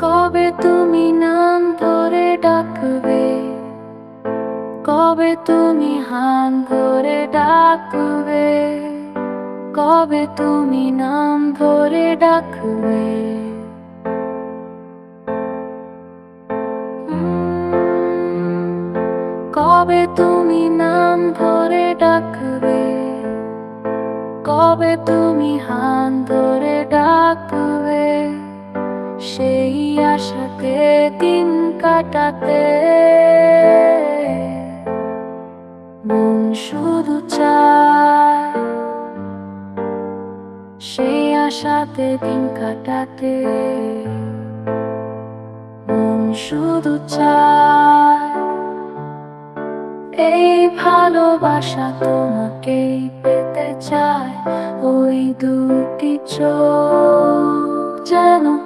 কবে তুমি নাম ধরে ডাকবে? কবে তুমি হান ধরে ডাকবে? কবে তুমি নাম ধরে ডাকবে? কবে তুমি নাম ধরে ডাকবে? কবে তুমি হান ধরে ডাকবে? সেই আশাতে দিন কাটাতে। মন শুধু চায় সেই আশাতে দিন কাটাতে। মন শুধু চায় এই ভালোবাসা তোমাকেই পেতে চায়। ওই দুটি চোখ যেন